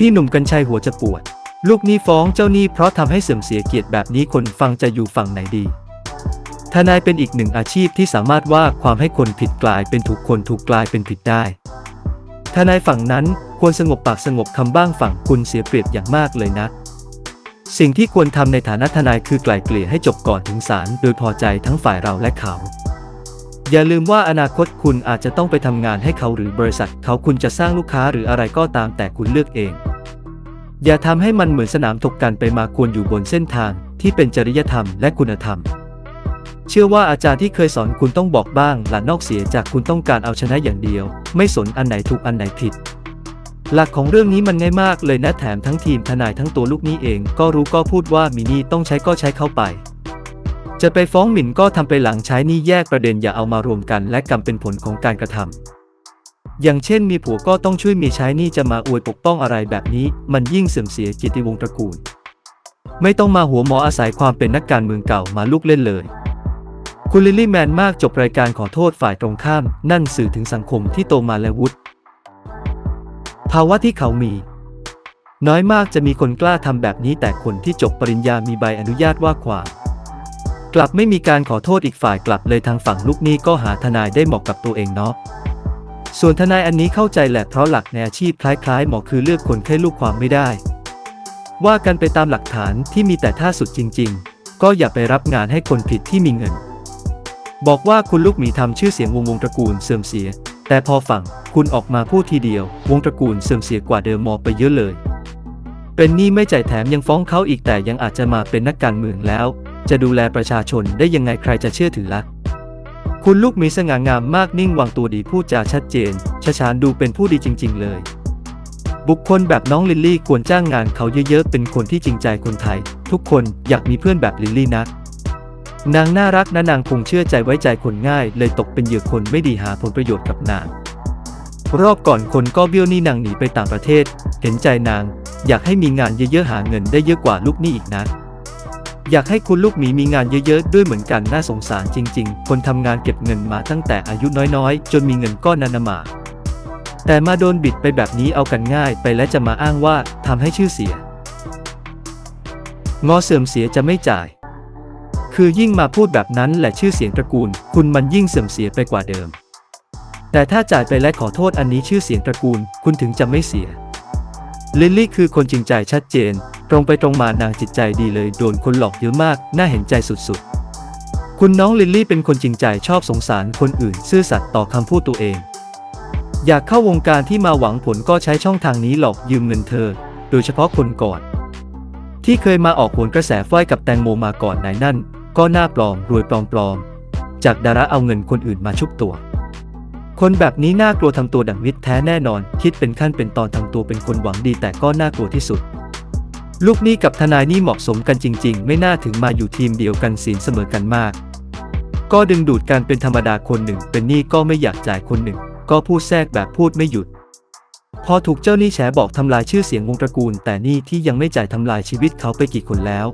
พี่หนุ่มกัญชัยหัวจะปวด ลูกหนี้ฟ้องเจ้าหนี้เพราะทำให้เสื่อมเสียเกียรติแบบนี้คนฟังจะอยู่ฝั่งไหนดี ทนายเป็นอีกหนึ่งอาชีพที่สามารถว่าความให้คนผิดกลายเป็นถูกคนถูกกลายเป็นผิดได้ ทนายฝั่งนั้นควรสงบปากสงบคำบ้างฝั่งคุณเสียเปรียบอย่างมากเลยนะสิ่งที่ควรทำในฐานะทนายคือไกล่เกลี่ยให้จบก่อนถึงศาลโดยพอใจทั้งฝ่ายเราและเขา อย่าลืมว่าอนาคตคุณอาจจะต้องไปทำงานให้เขาหรือบริษัท เขาคุณจะสร้างลูกค้าหรืออะไรก็ตามแต่คุณเลือกเอง อย่าทำให้มันเหมือนสนามถกกันไปมาควรอยู่บนเส้นทางที่เป็นจริยธรรมและคุณธรรม เชื่อว่าอาจารย์ที่เคยสอนคุณต้องบอกบ้างหลันนอกเสียจากคุณต้องการเอาชนะอย่างเดียว ไม่สนอันไหนถูกอันไหนผิด หลักของเรื่องนี้มันง่ายมากเลยนะแถมทั้งทีมทนายทั้งตัวลูกนี้เอง ก็รู้ก็พูดว่ามีนี้ต้องใช้ก็ใช้เข้าไป จะไปฟ้องหมิ่นก็ทำไปหลังใช้นี้แยกประเด็นอย่าเอามารวมกัน และกรรมเป็นผลของการกระทำ อย่างเช่นมีผัวก็ต้องช่วยมีใช้นี้จะมาอวยปกป้องอะไรแบบนี้ มันยิ่งเสื่อมเสียกิตติวงตระกูล ไม่ต้องมาหัวหมออาศัยความเป็นนักการเมืองเก่ามาลูกเล่นเลย คุณลิลลี่แมนมากจบรายการขอโทษฝ่ายตรงข้าม นั่นสื่อถึงสังคมที่โตมาและวุฒิภาวะที่เขามี น้อยมากจะมีคนกล้าทำแบบนี้แต่คนที่จบปริญญามีใบอนุญาตว่าความกลับไม่มีการขอโทษอีกฝ่ายกลับเลยทางฝั่งลูกหนี้ก็หาทนายได้เหมาะกับตัวเองเนาะ ส่วนทนายอันนี้เข้าใจแหละเพราะหลักในอาชีพคล้ายๆ หมอคือเลือกคนแค่ลูกความไม่ได้ ว่ากันไปตามหลักฐานที่มีแต่ถ้าสุดจริง ๆ ก็อย่าไปรับงานให้คนผิดที่มีเงิน บอกว่าคุณลูกหมีทำชื่อเสียงวงวงตระกูลเสื่อมเสีย แต่พอฝั่งคุณออกมาพูดทีเดียว วงตระกูลเสื่อมเสียกว่าเดิมมอไปเยอะเลย เป็นหนี้ไม่จ่ายแถมยังฟ้องเขาอีกแต่ยังอาจจะมาเป็นนักการเมืองแล้ว จะดูแลประชาชนได้ยังไงใครจะเชื่อถือละ่ะ คุณลูกหมีสง่างามมากนิ่งวางตัวดีพูดจาชัดเจนชาชานดูเป็นผู้ดีจริง ๆ เลย บุคคลแบบน้องลิลลี่ควรจ้างงานเขาเยอะๆ เป็นคนที่จริงใจคนไทย ทุกคนอยากมีเพื่อนแบบลิลลี่นักนางน่ารักนะนางคงเชื่อใจไว้ใจคนง่าย เลยตกเป็นเหยื่อคนไม่ดีหาผลประโยชน์กับนาง รอบก่อนคนก็เบี้ยวหนี้นางหนีไปต่างประเทศ เห็นใจนาง อยากให้มีงานเยอะๆหาเงินได้เยอะกว่าลูกหนี้อีกนะ อยากให้คุณลูกหมีมีงานเยอะๆ ด้วยเหมือนกันน่าสงสารจริงๆ คนทำงานเก็บเงินมาตั้งแต่อายุน้อยๆ จนมีเงินก้อนนานามา แต่มาโดนบิดไปแบบนี้เอากันง่ายไปและจะมาอ้างว่าทำให้ชื่อเสีย งอเสื่อมเสียจะไม่จ่าย คือยิ่งมาพูดแบบนั้นแหละชื่อเสียงตระกูล คุณมันยิ่งเสื่อมเสียไปกว่าเดิม แต่ถ้าจ่ายไปและขอโทษอันนี้ชื่อเสียงตระกูล คุณถึงจะไม่เสีย ลิลลี่คือคนจริงใจชัดเจน ตรงไปตรงมานางจิตใจดีเลยโดนคนหลอกเยอะมาก น่าเห็นใจสุดๆ คุณน้องลิลลี่เป็นคนจริงใจชอบสงสารคนอื่น ซื่อสัตย์ต่อคำพูดตัวเอง อยากเข้าวงการที่มาหวังผลก็ใช้ช่องทางนี้หลอกยืมเงินเธอ โดยเฉพาะคนก่อน ที่เคยมาออกโหนกระแสฝ้ายกับแตงโมมาก่อนไหนนั่น ก็หน้าปลอมรวยปลอมๆจากดาราเอาเงินคนอื่นมาชุบตัว คนแบบนี้น่ากลัวทำตัวดังมิตแท้แน่นอน คิดเป็นขั้นเป็นตอนทำตัวเป็นคนหวังดีแต่ก็น่ากลัวที่สุด ลูกหนี้กับทนายนี่เหมาะสมกันจริง ๆ ไม่น่าถึงมาอยู่ทีมเดียวกันศีลเสมอกันมาก ก็ดึงดูดกันเป็นธรรมดาคนหนึ่ง เป็นหนี้ก็ไม่อยากจ่ายคนหนึ่ง ก็พูดแทรกแบบพูดไม่หยุด พอถูกเจ้าหนี้แฉบอกทำลายชื่อเสียงวงตระกูล แต่หนี้ที่ยังไม่จ่ายทำลายชีวิตเขาไปกี่คนแล้ว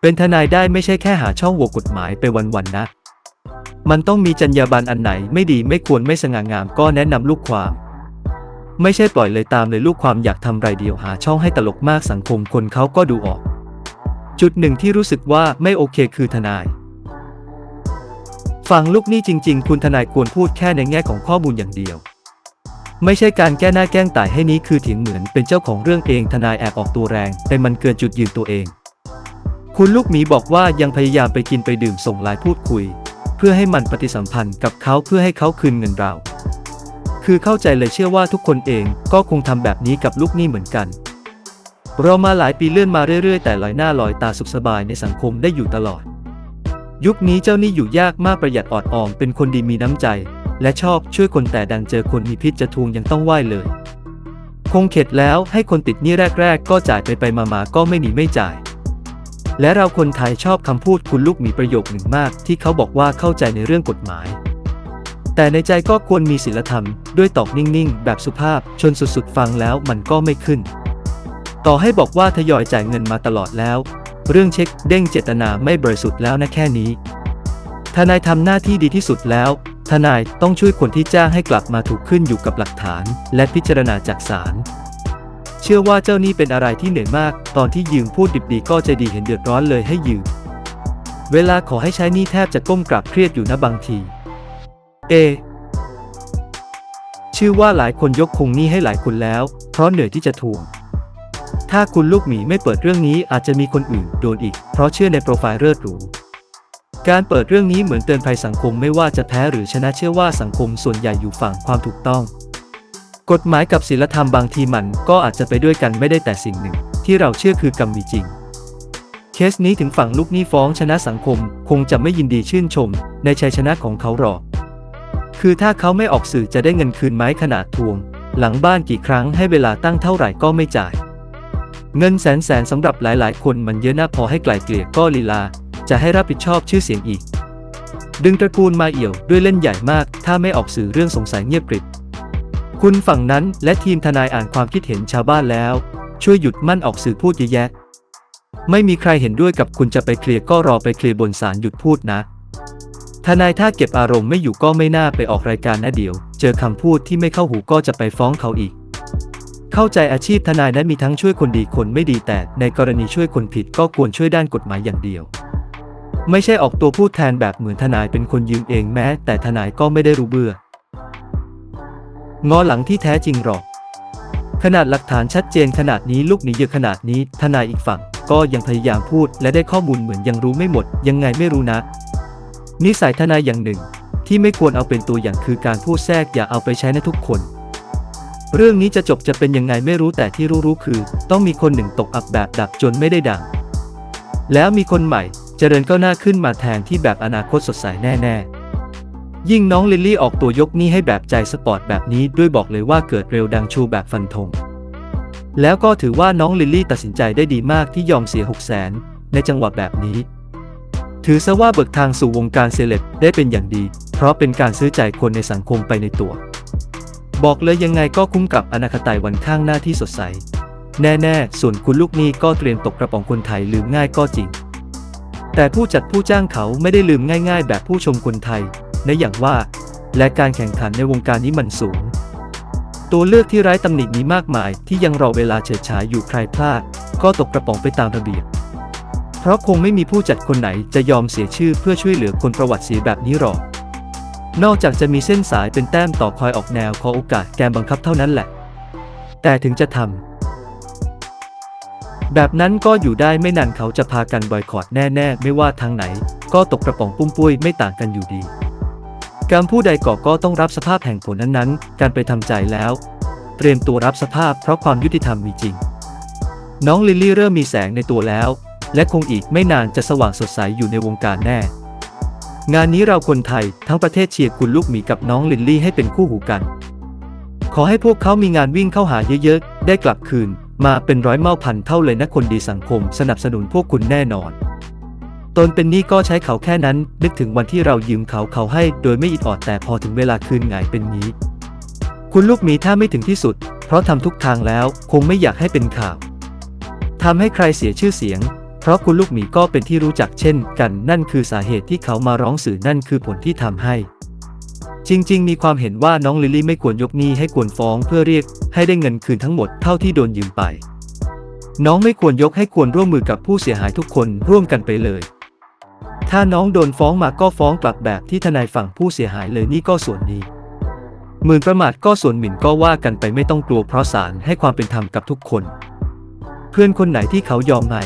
เป็นทนายได้ไม่ใช่แค่หาช่องโหว่กฎหมายไปวันๆนะ มันต้องมีจรรยาบรรณอันไหนไม่ดีไม่ควรไม่สง่างามก็แนะนำลูกความ ไม่ใช่ปล่อยเลยตามเลยลูกความอยากทำไรเดียวหาช่องให้ตลกมากสังคมคนเขาก็ดูออก จุดหนึ่งที่รู้สึกว่าไม่โอเคคือทนาย ฟังลูกนี้จริง ๆ คุณทนายควรพูดแค่ในแง่ของข้อมูลอย่างเดียว ไม่ใช่การแก้หน้าแกล้งตายให้นี้คือเถียงเหมือนเป็นเจ้าของเรื่องเองทนายแอบออกตัวแรง แต่มันเกินจุดยืนตัวเอง คุณลูกหมีบอกว่ายังพยายามไปกินไปดื่มส่งไลน์พูดคุย เพื่อให้มันปฏิสัมพันธ์กับเขาเพื่อให้เขาคืนเงินเรา คือเข้าใจเลยเชื่อว่าทุกคนเองก็คงทำแบบนี้กับลูกหนี้เหมือนกัน เรามาหลายปีเลื่อนมาเรื่อยๆ แต่ลอยหน้าลอยตาสุขสบายในสังคมได้อยู่ตลอด ยุคนี้เจ้าหนี้อยู่ยากมากประหยัดออดออมเป็นคนดีมีน้ำใจ และชอบช่วยคนแต่ดันเจอคนมีพิษจะทวงยังต้องไหว้เลยคงเข็ดแล้วให้คนติดหนี้แรก ๆ ก็จ่ายไปไปมาๆก็ไม่หนีไม่จ่าย และเราคนไทยชอบคำพูดคุณลูกมีประโยคหนึ่งมาก ที่เขาบอกว่าเข้าใจในเรื่องกฎหมาย แต่ในใจก็ควรมีศีลธรรม ด้วยตอกนิ่งๆ แบบสุภาพชนสุดๆ ฟังแล้วมันก็ไม่ขึ้น ต่อให้บอกว่าทยอยจ่ายเงินมาตลอดแล้ว เรื่องเช็คเด้งเจตนาไม่บริสุทธิ์แล้วนะแค่นี้ ทนายทำหน้าที่ดีที่สุดแล้ว ทนายต้องช่วยคนที่จ้างให้กลับมาถูกขึ้นอยู่กับหลักฐาน และพิจารณาจากศาล ชื่อว่าเจ้านี่เป็นอะไรที่เหนื่อยมาก ตอนที่ยืมพูดดิบดีก็ใจดีเห็นเดือดร้อนเลยให้ยืม เวลาขอให้ใช้นี่แทบจะก้มกราบเครียดอยู่นะบางที เอ ชื่อว่าหลายคนยกคงนี้ให้หลายคนแล้ว เพราะเหนื่อยที่จะทวง ถ้าคุณลูกหมีไม่เปิดเรื่องนี้อาจจะมีคนอื่นโดนอีก เพราะเชื่อในโปรไฟล์เลิศหรูการเปิดเรื่องนี้เหมือนเตือนภัยสังคมไม่ว่าจะแพ้หรือชนะเชื่อว่าสังคมส่วนใหญ่อยู่ฝั่งความถูกต้อง กฎหมายกับศีลธรรมบางทีมันก็อาจจะไปด้วยกันไม่ได้แต่สิ่งหนึ่ง ที่เราเชื่อคือกรรมมีจริง เคสนี้ถึงฝั่งลูกหนี้ฟ้องชนะสังคม คงจะไม่ยินดีชื่นชม ในชัยชนะของเขาหรอก คือถ้าเขาไม่ออกสื่อจะได้เงินคืนไหมขนาดทวง หลังบ้านกี่ครั้งให้เวลาตั้งเท่าไหร่ก็ไม่จ่าย เงินแสนแสนสำหรับหลาย ๆ คนมันเยอะน้าพอให้ไกลเกลี่ยก็ลีลา จะให้รับผิดชอบชื่อเสียงอีก ดึงตระกูลมาเอี่ยวด้วยเล่นใหญ่มาก ถ้าไม่ออกสื่อเรื่องสงสัยเงียบกริบ คุณฝั่งนั้นและทีมทนายอ่านความคิดเห็นชาวบ้านแล้ว ช่วยหยุดมั่นออกสื่อพูดเยอะแยะ ไม่มีใครเห็นด้วยกับคุณจะไปเคลียร์ก็รอไปเคลียร์บนศาลหยุดพูดนะ ทนายถ้าเก็บอารมณ์ไม่อยู่ก็ไม่น่าไปออกรายการนะเดี๋ยว เจอคำพูดที่ไม่เข้าหูก็จะไปฟ้องเขาอีก เข้าใจอาชีพทนายนั้นมีทั้งช่วยคนดีคนไม่ดีแต่ ในกรณีช่วยคนผิดก็ควรช่วยด้านกฎหมายอย่างเดียว ไม่ใช่ออกตัวพูดแทนแบบเหมือนทนายเป็นคนยืมเองแม้ แต่ทนายก็ไม่ได้รู้เบื่อง งอหลังที่แท้จริงหรอก ขนาดหลักฐานชัดเจนขนาดนี้ลูกหนีเยอะขนาดนี้ทนายอีกฝั่ง ก็ยังพยายามพูดและได้ข้อมูลเหมือนยังรู้ไม่หมด ยังไงไม่รู้นะ นิสัยทนายอย่างหนึ่ง ที่ไม่ควรเอาเป็นตัวอย่างคือการพูดแทรกอย่าเอาไปใช้ในทุกคน เรื่องนี้จะจบจะเป็นยังไงไม่รู้แต่ที่รู้ๆคือ ต้องมีคนหนึ่งตกอับแบบดับจนไม่ได้ดังแล้วมีคนใหม่ เจริญก้าวหน้าขึ้นมาแทนที่แบบอนาคตสดใสแน่ ๆ ยิ่งน้องลิลลี่ออกตัวยกนี้ให้แบบใจสปอร์ตแบบนี้ด้วยบอกเลยว่าเกิดเร็วดังชูแบบฟันธง แล้วก็ถือว่าน้องลิลลี่ตัดสินใจได้ดีมากที่ยอมเสีย 6 0 0 0 0 0 ในจังหวะแบบนี้ ถือซะว่าเบิกทางสู่วงการเซเลบได้เป็นอย่างดี เพราะเป็นการซื้อใจคนในสังคมไปในตัว บอกเลยยังไงก็คุ้มกับอนาคตายวันข้างหน้าที่สดใส แน่ๆ ส่วนคุณลูกนี้ก็เตรียมตกกระป๋องคนไทยลืมง่ายก็จริง แต่ผู้จัดผู้จ้างเขาไม่ได้ลืมง่าย ๆ แบบผู้ชมคนไทย นะอย่างว่า และการแข่งขันในวงการนี้มันสูง ตัวเลือกที่ไร้ตำหนิมีมากมายที่ยังรอเวลาเฉิดฉายอยู่ใครพลาด ก็ตกกระป๋องไปตามระเบียบ เพราะคงไม่มีผู้จัดคนไหนจะยอมเสียชื่อเพื่อช่วยเหลือคนประวัติเสียแบบนี้หรอก นอกจากจะมีเส้นสายเป็นแต้มต่อคอยออกแนวขอโอกาสแกมบังคับเท่านั้นแหละ แต่ถึงจะทำแบบนั้นก็อยู่ได้ไม่นานเขาจะพากันบอยคอรดแน่ ๆ ไม่ว่าทางไหน ก็ตกกระป๋องปุ้มปุ้ยไม่ต่างกันอยู่ดี การผู้ใดก่อก็ต้องรับสภาพแห่งผลนั้นๆ การไปทำใจแล้ว เตรียมตัวรับสภาพเพราะความยุติธรรมมีจริง น้องลิลลี่เริ่มมีแสงในตัวแล้ว และคงอีกไม่นานจะสว่างสดใสอยู่ในวงการแน่ งานนี้เราคนไทยทั้งประเทศเชียร์คุณลูกหมีกับน้องลิลลี่ให้เป็นคู่หูกัน ขอให้พวกเขามีงานวิ่งเข้าหาเยอะๆ ได้กลับคืน มาเป็นร้อยเม่าพันเท่าเลยนะคนดีสังคม สนับสนุนพวกคุณแน่นอน ตนเป็นหนี้ก็ใช้เขาแค่นั้น นึกถึงวันที่เรายืมเขาเขาให้ โดยไม่อิดออดแต่พอถึงเวลาคืนหงายเป็นนี้ คุณลูกหมีถ้าไม่ถึงที่สุด เพราะทำทุกทางแล้วคงไม่อยากให้เป็นข่าวทำให้ใครเสียชื่อเสียง เพราะคุณลูกหมีก็เป็นที่รู้จักเช่นกันนั่นคือสาเหตุที่เขามาร้องสื่อนั่นคือผลที่ทำให้ จริง ๆ มีความเห็นว่าน้องลิลลี่ไม่ควรยกหนี้ให้ควรฟ้องเพื่อเรียกให้ได้เงินคืนทั้งหมดเท่าที่โดนยืมไปน้องไม่ควรยกให้ควรร่วมมือกับผู้เสียหายทุกคนร่วมกันไปเลย ถ้าน้องโดนฟ้องมาก็ฟ้องกลับแบบที่ทนายฝั่งผู้เสียหายเลยนี่ก็ส่วนนี้หมื่นประมาทก็ส่วนหมิ่นก็ว่ากันไปไม่ต้องกลัวเพราะศาลให้ความเป็นธรรมกับทุกคน เพื่อนคนไหนที่เขายอมให้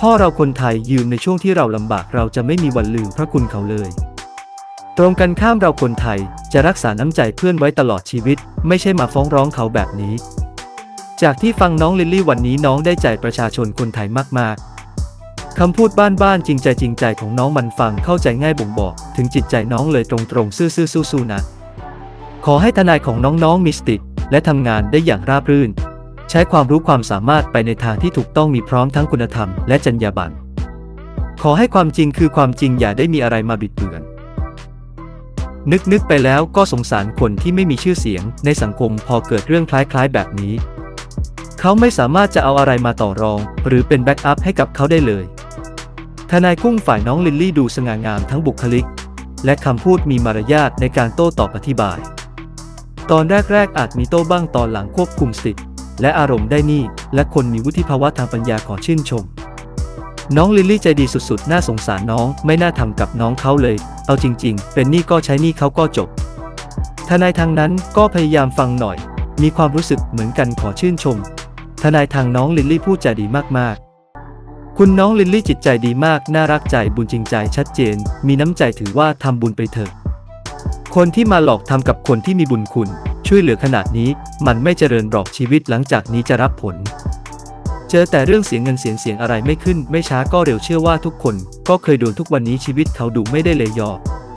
พ่อเราคนไทยยืมในช่วงที่เราลำบากเราจะไม่มีวันลืมพระคุณเขาเลย ตรงกันข้ามเราคนไทยจะรักษาน้ำใจเพื่อนไว้ตลอดชีวิต ไม่ใช่มาฟ้องร้องเขาแบบนี้ จากที่ฟังน้องลิลลี่วันนี้น้องได้ใจประชาชนคนไทยมากๆ คำพูดบ้านๆจริงใจจริงใจของน้องมันฟังเข้าใจง่ายบ่งบอก ถึงจิตใจน้องเลยตรงๆซื่อๆสู้ๆนะ ขอให้ทนายของน้องๆมีสติและทำงานได้อย่างราบรื่น ใช้ความรู้ความสามารถไปในทางที่ถูกต้องมีพร้อมทั้งคุณธรรมและจรรยาบรรณขอให้ความจริงคือความจริงอย่าได้มีอะไรมาบิดเบือน นึกนึกไปแล้วก็สงสารคนที่ไม่มีชื่อเสียง ในสังคมพอเกิดเรื่องคล้ายๆ แบบนี้ เขาไม่สามารถจะเอาอะไรมาต่อรอง หรือเป็นแบ็กอัพให้กับเขาได้เลย ทนายกุ้งฝ่ายน้องลิลลี่ดูสง่างามทั้งบุคลิก และคำพูดมีมารยาทในการโต้ตอบอธิบาย ตอนแรกๆอาจมีโต้บ้างตอนหลังควบคุมสติและอารมณ์ได้นี่ และคนมีวุฒิภาวะทางปัญญาขอชื่นชม น้องลิลลี่ใจดีสุดๆ น่าสงสารน้องไม่น่าทำกับน้องเขาเลย เอาจริง ๆ เป็นหนี้ก็ใช้หนี้เขาก็จบ ทนายทางนั้นก็พยายามฟังหน่อย มีความรู้สึกเหมือนกันขอชื่นชม ทนายทางน้องลิลลี่พูดใจดีมาก คุณน้องลินลี่จิตใจดีมาก น่ารักใจบุญจริงใจชัดเจน มีน้ำใจถือว่าทำบุญไปเถอะ คนที่มาหลอกทำกับคนที่มีบุญคุณ ช่วยเหลือขนาดนี้ มันไม่เจริญหรอกชีวิตหลังจากนี้จะรับผล เจอแต่เรื่องเสียงเงินเสียงเสียงอะไรไม่ขึ้น ไม่ช้าก็เร็วเชื่อว่าทุกคน ก็เคยโดนทุกวันนี้ชีวิตเขาดูไม่ได้เลยยอ